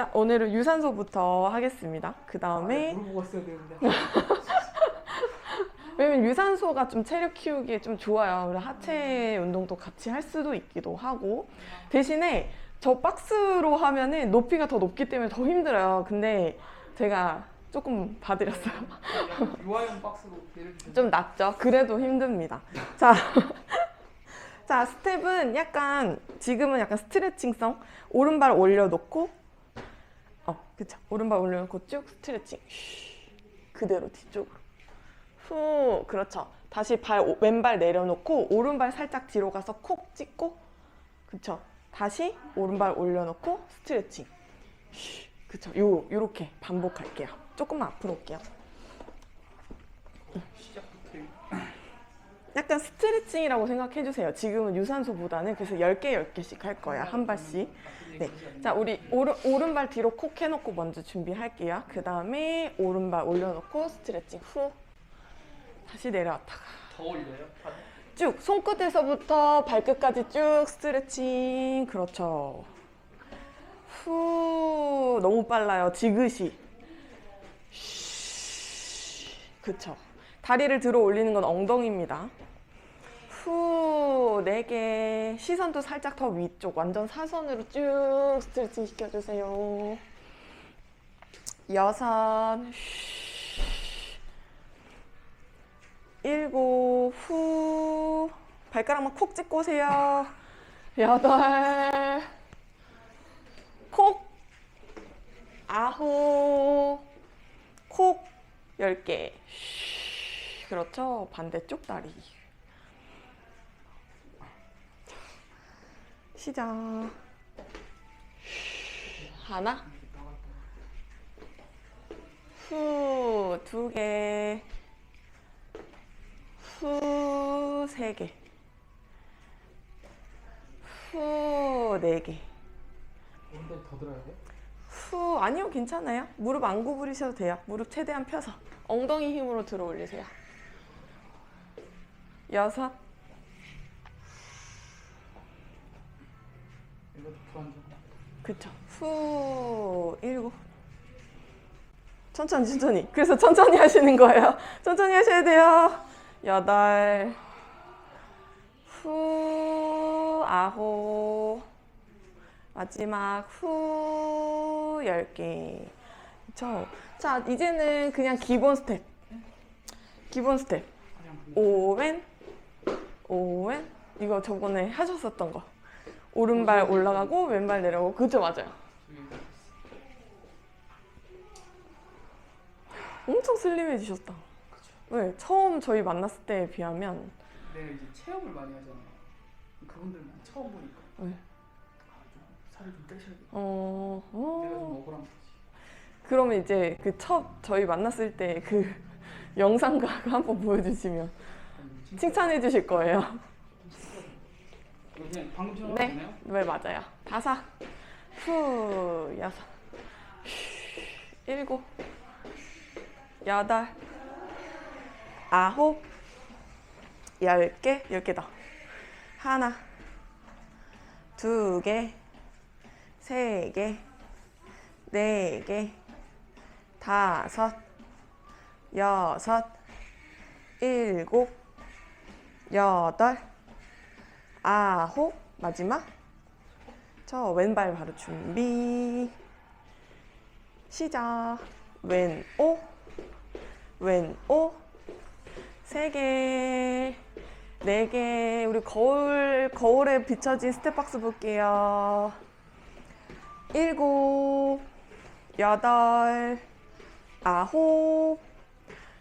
자, 오늘은 유산소부터 하겠습니다. 그 다음에 있어야 되는데. 왜냐면 유산소가 좀 체력 키우기에 좀 좋아요. 그래서 하체 운동도 같이 할 수도 있기도 하고 대신에 저 박스로 하면은 높이가 더 높기 때문에 더 힘들어요. 근데 제가 조금 봐드렸어요. 유아용 박스로 예를 들면 좀 낮죠. 그래도 힘듭니다. 자, 자 스텝은 약간 지금은 약간 스트레칭성. 오른발 올려놓고, 어, 그쵸. 오른발 올려놓고 쭉 스트레칭. 쉬, 그대로 뒤쪽으로. 후, 그렇죠. 다시 발 오- 왼발 내려놓고 오른발 살짝 뒤로 가서 콕 찍고, 그쵸. 다시 오른발 올려놓고 스트레칭. 쉬, 그쵸. 요 요렇게 반복할게요. 조금만 앞으로 올게요. 시작부터 약간 스트레칭이라고 생각해 주세요. 지금은 유산소보다는 그래서 10개, 10개씩 할 거야. 한 발씩. 네. 자, 우리 오른, 오른발 뒤로 콕 해놓고 먼저 준비할게요. 그 다음에 오른발 올려놓고 스트레칭 후. 다시 내려왔다가. 더 올려요? 쭉 손끝에서부터 발끝까지 쭉 스트레칭. 그렇죠. 후. 너무 빨라요. 지그시. 쉬. 그쵸. 다리를 들어 올리는 건 엉덩이입니다. 후, 네 개. 시선도 살짝 더 위쪽. 완전 사선으로 쭉 스트레칭 시켜주세요. 여섯. 쉬. 일곱. 후. 발가락만 콕 찍고 오세요. 여덟. 콕. 아홉. 콕. 열 개. 쉬. 그렇죠. 반대쪽 다리. 시작. 쉬. 하나. 후. 두 개. 후. 세 개. 후. 네 개. 더 들어야 돼? 후, 아니요, 괜찮아요. 무릎 안 구부리셔도 돼요. 무릎 최대한 펴서. 엉덩이 힘으로 들어 올리세요. 여섯, 이것도 불안정. 그쵸. 후, 일곱. 천천히, 천천히. 그래서 천천히 하시는 거예요. 천천히 하셔야 돼요. 여덟, 후, 아홉. 마지막 후, 열 개. 그쵸. 자, 이제는 그냥 기본 스텝. 기본 스텝. 오왼, 오왼. 이거 저번에 하셨었던 거. 오른발 올라가고 왼발 내려오고. 그죠, 맞아요. 엄청 슬림해지셨다. 네, 처음 저희 만났을 때에 비하면 내가 이제 체험을 많이 하잖아요. 그분들만 처음 보니까 네. 아, 좀 살을 좀 떼셔야겠다. 어, 어. 내가 좀 억울한 거지. 그러면 이제 그 첫 저희 만났을 때 그 영상각 한번 보여주시면 칭찬해 주실 거예요. 그냥 방금처럼 네. 되나요? 네, 맞아요. 다섯, 후, 여섯, 쉬, 일곱, 여덟, 아홉, 열 개, 열 개 더. 하나, 두 개, 세 개, 네 개, 다섯, 여섯, 일곱, 여덟, 아홉 마지막. 저 왼발 바로 준비. 시작. 왼 오. 왼 오. 세 개 네 개. 우리 거울 거울에 비춰진 스텝박스 볼게요. 일곱 여덟 아홉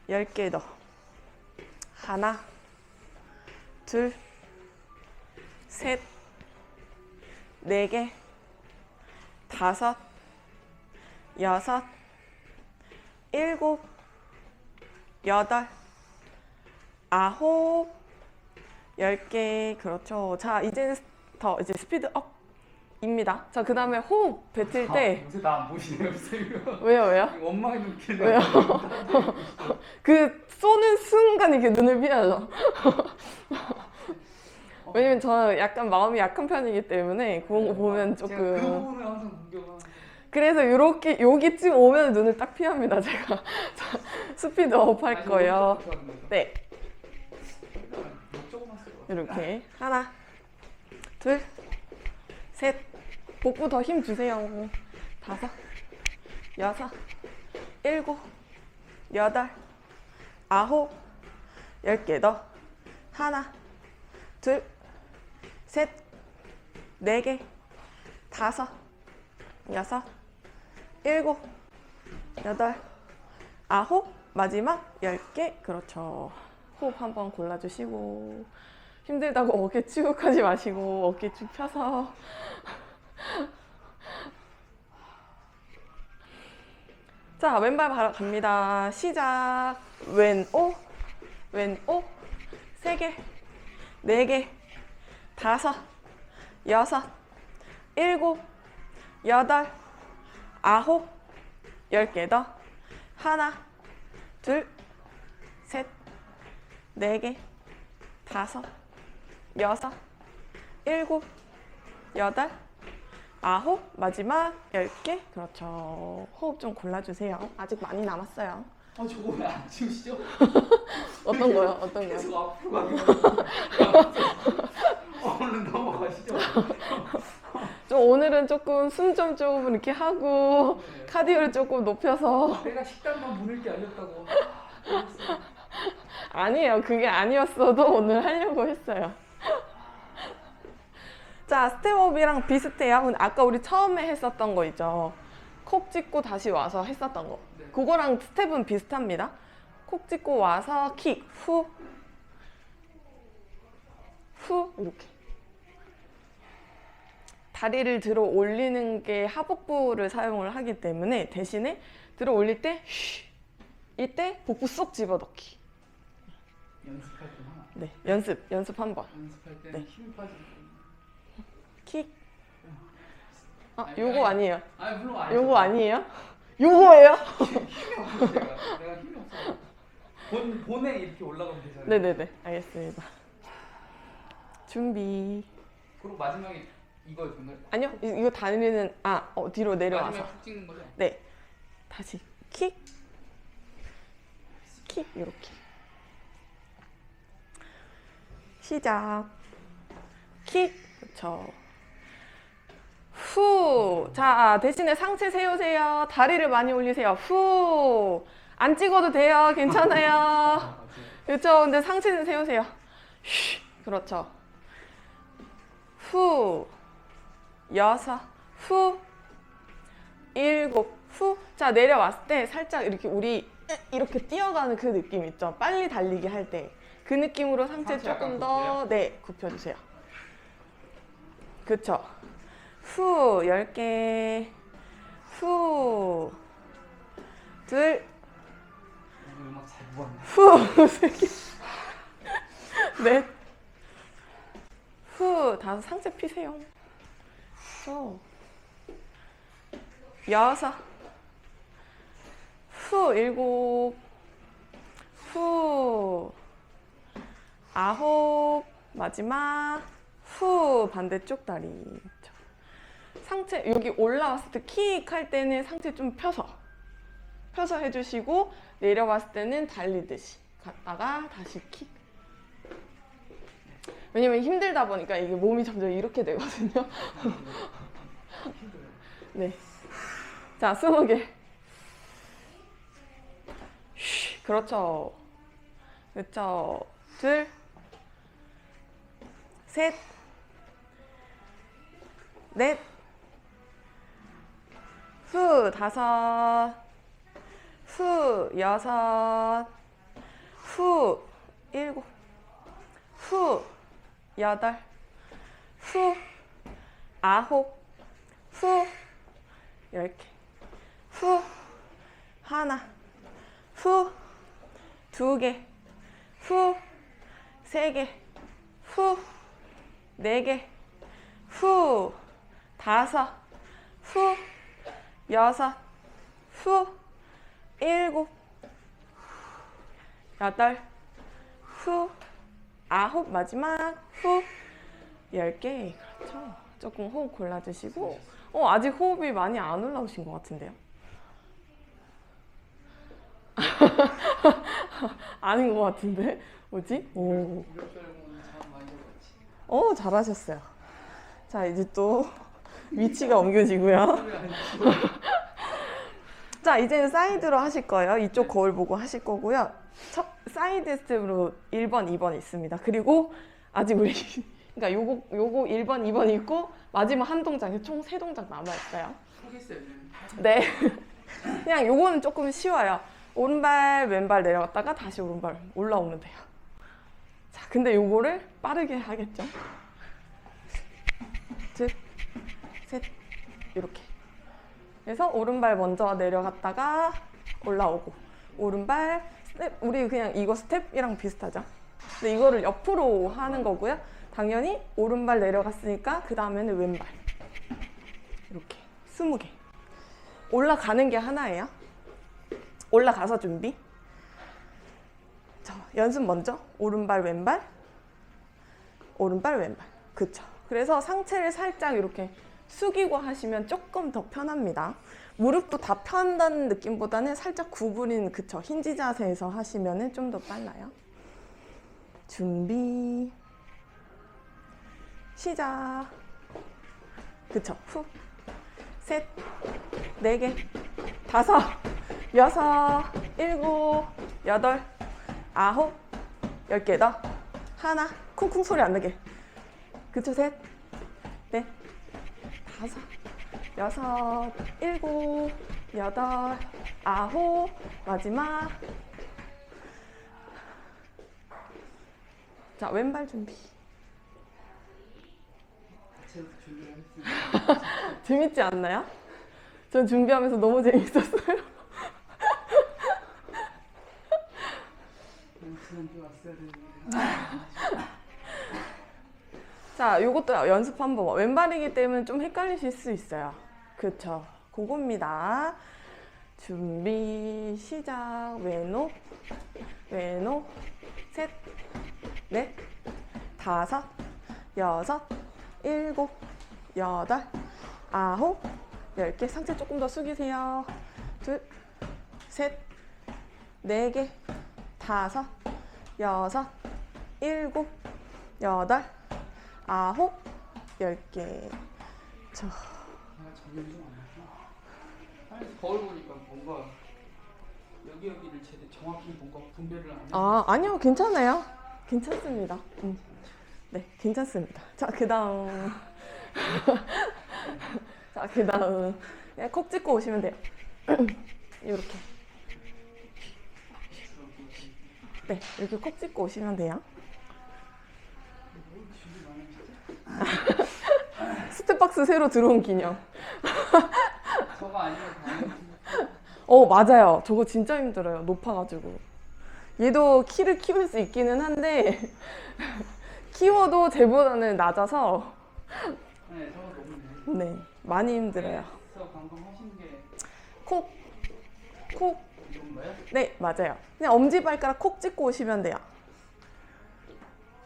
열 개 더. 하나 둘 셋, 네 개, 다섯, 여섯, 일곱, 여덟, 아홉, 열 개. 그렇죠. 자, 이제는 더 이제 스피드 업 입니다. 자, 그 다음에 호흡 뱉을 때 아, 요새 나 안 보시네요, 선생님. 왜요, 왜요? 원망의 눈길을. 왜요? 그 쏘는 순간 이렇게 눈을 피하죠. 왜냐면 저 약간 마음이 약한 편이기 때문에 그런 거 보면 제가 그 조금 부분을 항상 공격을 하는 그래서 이렇게 여기쯤 오면 눈을 딱 피합니다. 제가 자, 스피드업 할 거예요. 네, 거야. 이렇게 하나, 둘, 셋. 복부 더 힘 주세요. 다섯, 여섯, 일곱, 여덟, 아홉, 열 개 더. 하나, 둘, 셋, 네 개, 다섯, 여섯, 일곱, 여덟, 아홉, 마지막 열 개. 그렇죠. 호흡 한번 골라주시고 힘들다고 어깨 쭉 하지 마시고 어깨 쭉 펴서 자 왼발 바로 갑니다. 시작. 왼 오, 왼 오, 세 개, 네 개, 다섯, 여섯, 일곱, 여덟, 아홉, 열 개 더. 하나, 둘, 셋, 네 개, 다섯, 여섯, 일곱, 여덟, 아홉, 마지막 열 개. 그렇죠. 호흡 좀 골라주세요. 아직 많이 남았어요. 아 저거 왜 안 치우시죠? 어떤 거요? 어떤 거요? 계속 앞으로 가기만. 얼른 넘어가시죠. 좀 오늘은 조금 숨 좀 조금 이렇게 하고 네. 카디오를 조금 높여서 내가 식당만 문을 게 아니었다고. 아니에요. 그게 아니었어도 오늘 하려고 했어요. 자, 스텝업이랑 비슷해요. 아까 우리 처음에 했었던 거 있죠. 콕 찍고 다시 와서 했었던 거. 네. 그거랑 스텝은 비슷합니다. 콕 찍고 와서 킥, 후, 후, 이렇게. 다리를 들어 올리는 게 하복부를 사용을 하기 때문에 대신에 들어 올릴 때, 쉬, 이때 복부 쏙 집어넣기. 연습할 때만 네, 연습, 연습 한 번. 연습할 때는 네. 빠지고. 킥. 아, 아니, 요거 아니. 아니에요. 아 물론 아니죠. 요거 아니에요? 요거예요? 힘이 없어 제가. 내가 힘이 없어. 본 본에 이렇게 올라가면 되잖아요. 네네네, 알겠습니다. 준비. 그리고 마지막에 이거 정말 아니요, 이- 이거 다리는 아, 어, 뒤로 내려와서. 마지막에 푹 찍는 거죠? 네. 다시 킥. 킥 이렇게. 시작. 킥. 그렇죠. 후. 자, 대신에 상체 세우세요. 다리를 많이 올리세요. 후. 안 찍어도 돼요. 괜찮아요. 아. 그렇죠. 근데 상체는 세우세요. 쉬. 그렇죠. 후. 여섯. 후. 일곱. 후. 자, 내려왔을 때 살짝 이렇게 우리 이렇게 뛰어가는 그 느낌 있죠. 빨리 달리기 할 때. 그 느낌으로 상체 조금 더 네, 굽혀주세요. 그쵸. 후, 열 개. 후. 둘. 후, 세 개. 넷. 후, 다섯. 상체 피세요. 저. 여섯. 후, 일곱. 후. 아홉. 마지막. 후, 반대쪽 다리. 상체, 여기 올라왔을 때 킥 할 때는 상체 좀 펴서. 펴서 해주시고, 내려왔을 때는 달리듯이 갔다가 다시 킥. 왜냐면 힘들다 보니까 이게 몸이 점점 이렇게 되거든요. 네. 자, 스무 개. 쉬, 그렇죠. 그렇죠. 둘, 셋, 넷, 후, 다섯, 후, 여섯, 후, 일곱, 후, 여덟, 후, 아홉, 후, 열 개, 후, 하나, 후, 두 개, 후, 세 개, 후, 네 개, 후, 다섯, 후, 여섯, 후, 일곱, 여덟, 후, 아홉, 마지막 후, 열 개. 그렇죠. 조금 호흡 골라주시고 어, 아직 호흡이 많이 안 올라오신 것 같은데요? 아닌 것 같은데? 뭐지? 오. 어, 잘하셨어요. 자, 이제 또 위치가 옮겨지고요. 자, 이제는 사이드로 하실 거예요. 이쪽 거울 보고 하실 거고요. 첫 사이드 스텝으로 1번, 2번 있습니다. 그리고 아직 우리 그러니까 요거 요거 1번, 2번 있고 마지막 한 동작이 총세 동작 남아 있어요. 네. 그냥 요거는 조금 쉬워요. 오른발, 왼발 내려갔다가 다시 오른발 올라오면 돼요. 자, 근데 요거를 빠르게 하겠죠. 둘, 셋, 이렇게. 그래서 오른발 먼저 내려갔다가 올라오고, 오른발, 스텝, 우리 그냥 이거 스텝이랑 비슷하죠. 근데 이거를 옆으로 하는 거고요. 당연히 오른발 내려갔으니까 그 다음에는 왼발. 이렇게. 스무 개. 올라가는 게 하나예요. 올라가서 준비. 자, 연습 먼저. 오른발, 왼발. 오른발, 왼발. 그쵸. 그래서 상체를 살짝 이렇게 숙이고 하시면 조금 더 편합니다. 무릎도 다 편다는 느낌보다는 살짝 구부린 그쵸. 힌지 자세에서 하시면 좀 더 빨라요. 준비. 시작. 그쵸. 후. 셋. 네 개, 다섯, 여섯, 일곱, 여덟, 아홉, 열 개 더. 하나, 쿵쿵 소리 안 나게. 그쵸, 셋, 넷, 다섯, 여섯, 일곱, 여덟, 아홉, 마지막. 자, 왼발 준비. 재밌지 않나요? 전 준비하면서 너무 재밌었어요. 지난주 왔어야 되는데. 자, 요것도 연습 한 번. 왼발이기 때문에 좀 헷갈리실 수 있어요. 그쵸. 그겁니다. 준비, 시작. 왼쪽, 왼쪽, 셋, 넷, 다섯, 여섯, 일곱, 여덟, 아홉, 열 개. 상체 조금 더 숙이세요. 둘, 셋, 네 개, 다섯, 여섯, 일곱, 여덟, 아홉, 열 개. 저 아, 거울 보니까 뭔가 여기 여기를 제대 정확히 뭔가 분배를 안 해. 아, 아니요, 괜찮아요. 괜찮습니다. 음. 네, 괜찮습니다. 자, 그 다음. 자, 그 다음. 그냥 콕 찍고 오시면 돼요. 이렇게. 네, 이렇게 콕 찍고 오시면 돼요. 준비 많이 했지? 스텝 박스 새로 들어온 기념. 저가 아니면. 어, 맞아요. 저거 진짜 힘들어요. 높아가지고. 얘도 키를 키울 수 있기는 한데, 키워도 쟤보다는 낮아서, 네, 저가 너무 네. 네, 많이 힘들어요. 그래서 방금 하신 게 콕, 콕. 네, 맞아요. 그냥 엄지 발가락 콕 찍고 오시면 돼요.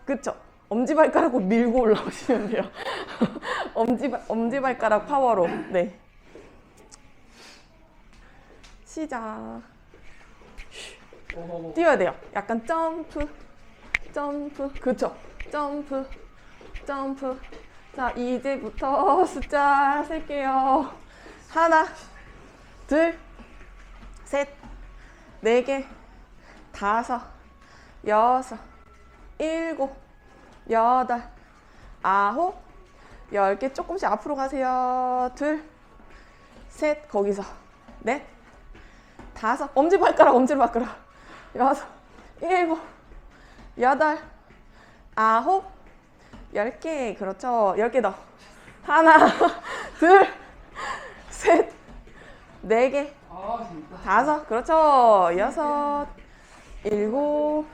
그쵸? 엄지발가락으로 밀고 올라오시면 돼요. 엄지발, 엄지발가락 파워로. 네. 시작. 뛰어야 돼요. 약간 점프, 점프. 그쵸? 점프, 점프. 자, 이제부터 숫자 셀게요. 하나, 둘, 셋, 네 개, 다섯, 여섯, 일곱, 여덟, 아홉, 열 개. 조금씩 앞으로 가세요. 둘, 셋, 거기서. 넷, 다섯, 엄지발가락, 엄지발가락. 여섯, 일곱, 여덟, 아홉, 열 개. 그렇죠. 열 개 더. 하나, 둘, 셋, 네 개. 다섯. 그렇죠. 여섯, 일곱,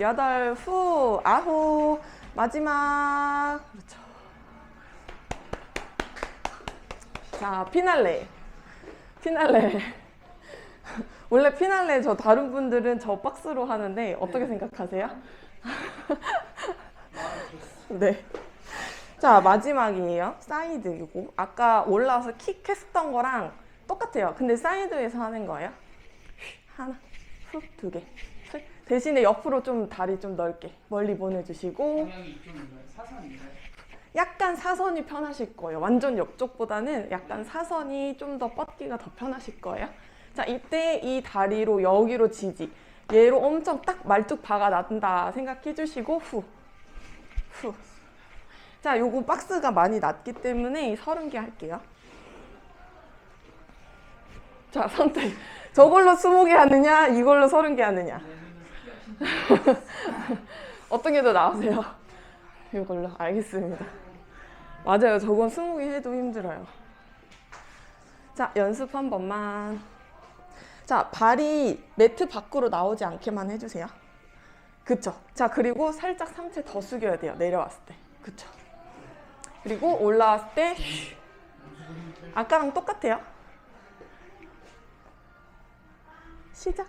여덟, 후, 아홉, 마지막. 그렇죠. 자, 피날레. 피날레. 원래 피날레 저 다른 분들은 저 박스로 하는데 어떻게 생각하세요? 마음에 들었어. 네. 자, 마지막이에요. 사이드 이거. 아까 올라와서 킥 했었던 거랑 똑같아요. 근데 사이드에서 하는 거예요. 하나, 후, 두 개. 셋. 대신에 옆으로 좀 다리 좀 넓게 멀리 보내주시고 방향이 이쪽인가요? 사선인가요? 약간 사선이 편하실 거예요. 완전 옆쪽보다는 약간 사선이 좀 더 뻗기가 더 편하실 거예요. 자, 이때 이 다리로 여기로 지지. 얘로 엄청 딱 말뚝 박아 놔둔다 생각해 주시고 후. 후. 자, 요거 박스가 많이 낮기 때문에 이 30개 할게요. 자, 선택. 저걸로 20개 하느냐, 이걸로 30개 하느냐. 어떤 게 더 나으세요? 이걸로 알겠습니다. 맞아요. 저건 20개 해도 힘들어요. 자, 연습 한 번만. 자, 발이 매트 밖으로 나오지 않게만 해주세요. 그쵸. 자, 그리고 살짝 상체 더 숙여야 돼요. 내려왔을 때. 그쵸. 그리고 올라왔을 때, 아까랑 똑같아요. 시작.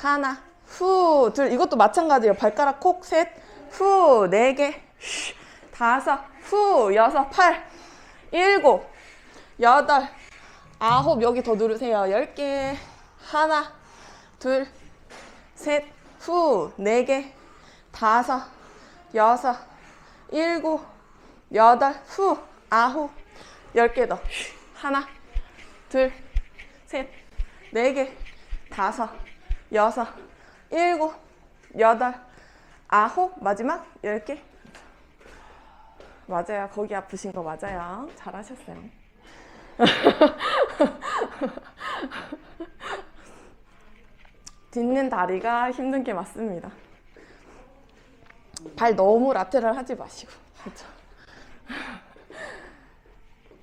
하나, 후, 둘. 이것도 마찬가지예요. 발가락 콕, 셋, 후, 네 개, 슈, 다섯, 후, 여섯, 팔, 일곱, 여덟, 아홉. 여기 더 누르세요. 열 개. 하나, 둘, 셋, 후, 네 개, 다섯, 여섯, 일곱, 여덟, 후, 아홉, 열 개 더. 슈, 하나, 둘, 셋, 네 개, 다섯, 여섯, 일곱, 여덟, 아홉, 마지막 열 개. 맞아요. 거기 아프신 거 맞아요. 잘하셨어요. 딛는 다리가 힘든 게 맞습니다. 발 너무 라테랄 하지 마시고. 그렇죠.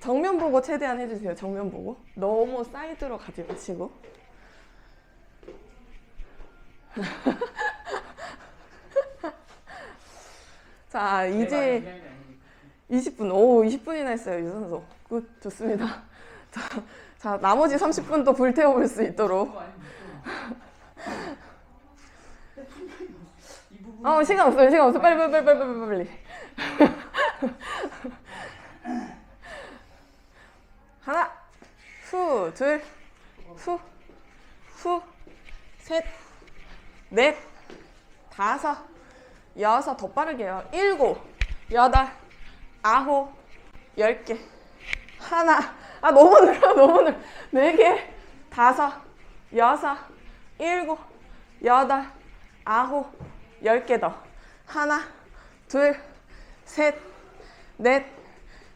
정면 보고 최대한 해주세요. 정면 보고. 너무 사이드로 가지 마시고. 자, 이제 20분. 오, 20분이나 했어요, 유 선수. 굿, 좋습니다. 자, 자 나머지 30분도 불태워볼 수 있도록. 어, 시간 없어요, 시간 없어. 빨리, 빨리, 빨리, 빨리, 빨리, 빨리. 하나, 후, 둘, 후, 후, 셋, 넷, 다섯, 여섯, 더 빠르게 요. 일곱, 여덟, 아홉, 열 개. 하나, 아, 너무 늘어, 너무 늘어. 네 개, 다섯, 여섯, 일곱, 여덟, 아홉, 열 개 더. 하나, 둘, 셋, 넷,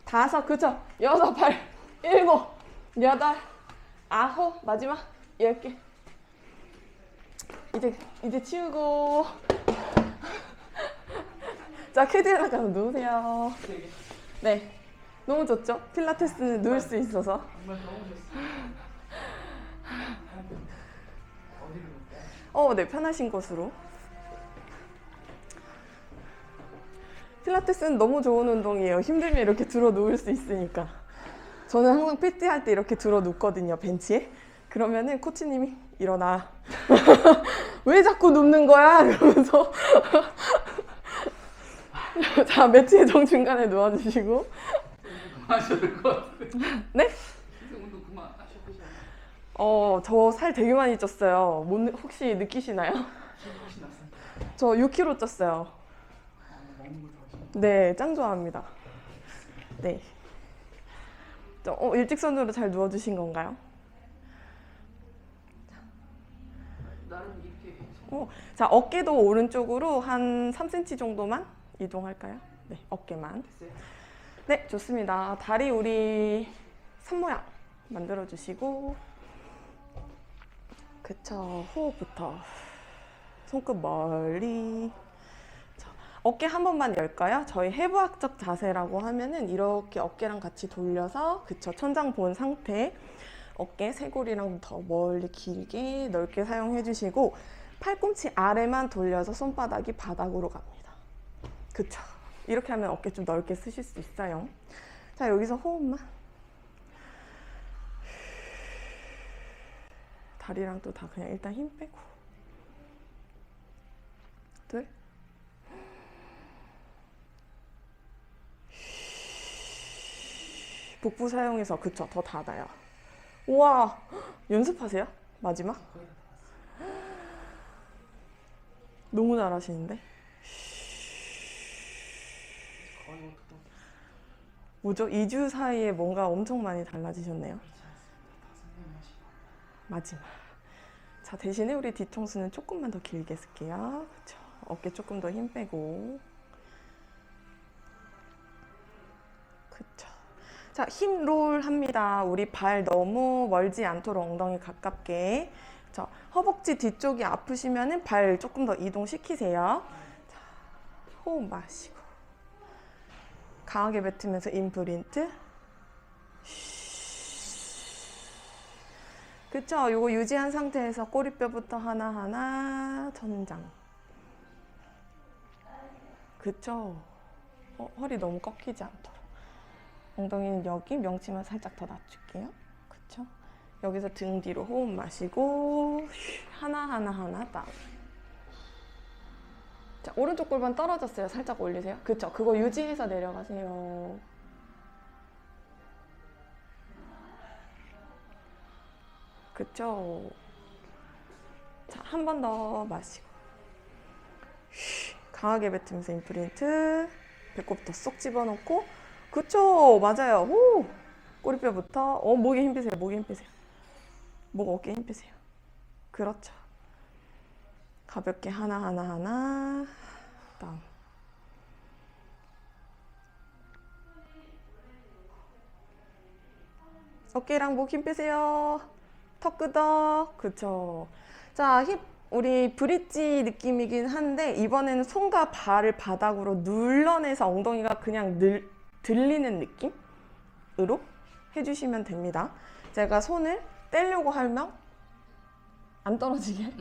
다섯, 그쵸? 여섯, 팔, 일곱, 여덟, 아홉, 마지막 열 개. 이제, 이제 치우고. 자, 캐디락 가서 누우세요. 네. 너무 좋죠? 필라테스는 누울 수 있어서. 어, 네, 편하신 곳으로. 필라테스는 너무 좋은 운동이에요. 힘들면 이렇게 들어 누울 수 있으니까. 저는 항상 PT 할 때 이렇게 들어 눕거든요, 벤치에. 그러면은 코치님이 일어나. 왜 자꾸 눕는 거야? 이러면서. 자, 매트의 정 중간에 누워주시고. 하셔야 될 것 같아요. 네? 근데 운동 그만 하셔도 되지 않아요? 어, 저 살 되게 많이 쪘어요. 못 느- 혹시 느끼시나요? 혹시? 저 6kg 쪘어요. 아, 먹는 거 좋아하시나요? 네, 짱 좋아합니다. 네. 저, 어, 일직선으로 잘 누워주신 건가요? 나름 어, 자, 어깨도 오른쪽으로 한 3cm 정도만 이동할까요? 네, 어깨만. 네, 좋습니다. 다리 우리 선 모양 만들어 주시고, 그쵸. 호흡부터 손끝 멀리. 자, 어깨 한 번만 열까요? 저희 해부학적 자세라고 하면은 이렇게 어깨랑 같이 돌려서 그쵸 천장 본 상태 어깨 쇄골이랑 더 멀리 길게 넓게 사용해 주시고 팔꿈치 아래만 돌려서 손바닥이 바닥으로 갑니다. 그쵸? 이렇게 하면 어깨 좀 넓게 쓰실 수 있어요. 자, 여기서 호흡만. 다리랑 또 다 그냥 일단 힘 빼고. 둘. 복부 사용해서 그쵸 더 닫아요. 우와 연습하세요 마지막. 너무 잘하시는데? 뭐 뭐죠? 2주 사이에 뭔가 엄청 많이 달라지셨네요. 마지막. 자, 대신에 우리 뒤통수는 조금만 더 길게 쓸게요. 그쵸. 어깨 조금 더 힘 빼고. 그쵸. 자, 힘 롤 합니다. 우리 발 너무 멀지 않도록 엉덩이 가깝게. 자, 허벅지 뒤쪽이 아프시면은 발 조금 더 이동시키세요. 자, 호흡 마시고. 강하게 뱉으면서 인프린트. 그쵸? 요거 유지한 상태에서 꼬리뼈부터 하나하나 전장. 그쵸? 어, 허리 너무 꺾이지 않도록. 엉덩이는 여기, 명치만 살짝 더 낮출게요. 그쵸? 여기서 등 뒤로 호흡 마시고, 휴, 하나하나 하나 다운. 자, 오른쪽 골반 떨어졌어요. 살짝 올리세요. 그쵸? 그거 유지해서 내려가세요. 그쵸? 자, 한 번 더 마시고. 쉬, 강하게 뱉으면서 인프린트. 배꼽부터 쏙 집어넣고. 그쵸? 맞아요. 오! 꼬리뼈부터. 어, 목에 힘 빼세요. 목에 힘 빼세요. 목 어깨 힘 빼세요. 그렇죠. 가볍게 하나하나 하나. 다운. 어깨랑 목 힘 빼세요. 턱 끄덕. 그쵸. 자, 힙, 우리 브릿지 느낌이긴 한데, 이번에는 손과 발을 바닥으로 눌러내서 엉덩이가 그냥 늘, 들리는 느낌으로 해주시면 됩니다. 제가 손을 떼려고 하면, 안 떨어지게,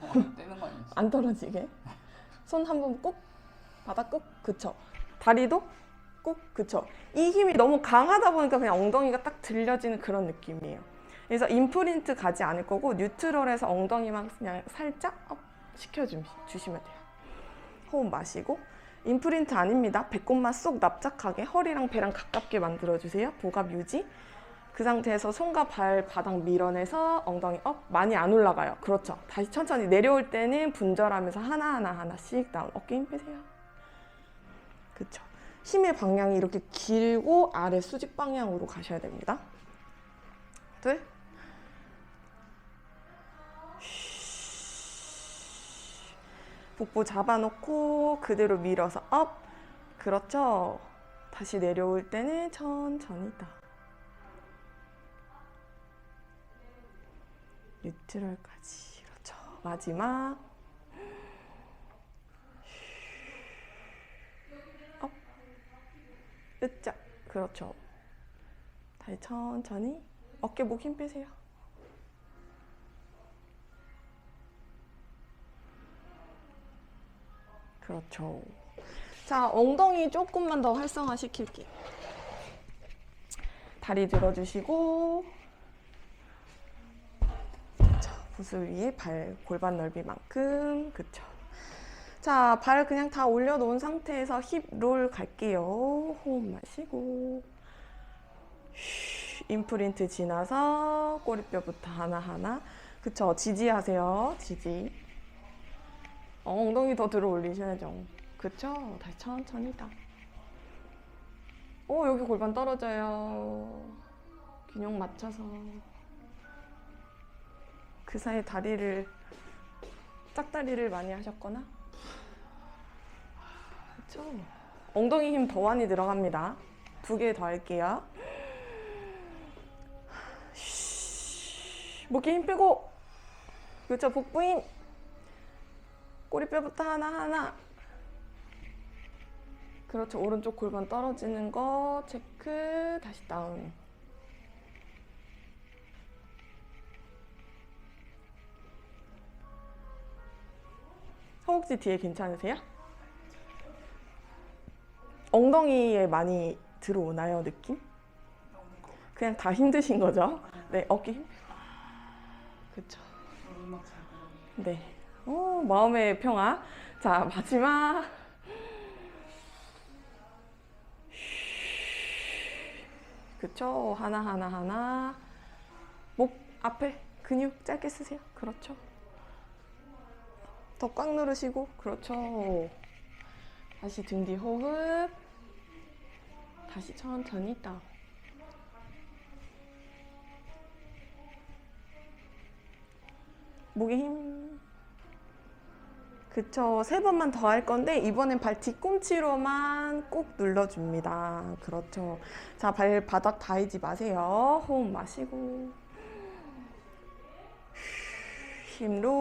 어, 떼는 거 아니지? 안 떨어지게. 손 한번 꾹, 바닥 꾹, 그쵸. 다리도 꾹, 그쵸. 이 힘이 너무 강하다 보니까 그냥 엉덩이가 딱 들려지는 그런 느낌이에요. 그래서 인프린트 가지 않을 거고 뉴트럴에서 엉덩이만 그냥 살짝 업 시켜주시면 돼요. 호흡 마시고 인프린트 아닙니다. 배꼽만 쏙 납작하게 허리랑 배랑 가깝게 만들어주세요. 복압 유지. 그 상태에서 손과 발 바닥 밀어내서 엉덩이 업 많이 안 올라가요. 그렇죠. 다시 천천히 내려올 때는 분절하면서 하나하나 하나씩 다운 어깨 힘 빼세요. 그렇죠. 힘의 방향이 이렇게 길고 아래 수직 방향으로 가셔야 됩니다. 둘. 복부 잡아놓고 그대로 밀어서 업. 그렇죠. 다시 내려올 때는 천천히 다. 뉴트럴까지. 그렇죠. 마지막. 업. 으짜. 그렇죠. 다시 천천히 어깨 목 힘 빼세요. 그렇죠. 자, 엉덩이 조금만 더 활성화 시킬게요. 다리 들어주시고, 자, 부스 위에 발 골반 넓이만큼, 그쵸. 자, 발 그냥 다 올려놓은 상태에서 힙 롤 갈게요. 호흡 마시고, 쉬, 인프린트 지나서 꼬리뼈부터 하나하나. 그쵸, 지지하세요. 지지. 어, 엉덩이 더 들어 올리셔야죠. 그쵸? 다시 천천히 다. 어, 여기 골반 떨어져요. 균형 맞춰서. 그 사이에 다리를, 짝다리를 많이 하셨거나? 그쵸? 엉덩이 힘 더 많이 들어갑니다. 두 개 더 할게요. 쉬, 목에 힘 빼고. 그쵸? 복부 힘. 꼬리뼈부터 하나하나. 그렇죠. 오른쪽 골반 떨어지는 거 체크. 다시 다운. 허벅지 뒤에 괜찮으세요? 엉덩이에 많이 들어오나요, 느낌? 그냥 다 힘드신 거죠? 네, 어깨 힘. 부르네. 네. 오, 마음의 평화. 자, 마지막. 그쵸? 하나, 하나, 하나. 목 앞에 근육 짧게 쓰세요. 그렇죠. 더 꽉 누르시고, 그렇죠. 다시 등 뒤 호흡. 다시 천천히 다운. 목에 힘. 그쵸. 세 번만 더 할 건데, 이번엔 발 뒤꿈치로만 꾹 눌러줍니다. 그렇죠. 자, 발바닥 닿이지 마세요. 호흡 마시고. 힘로.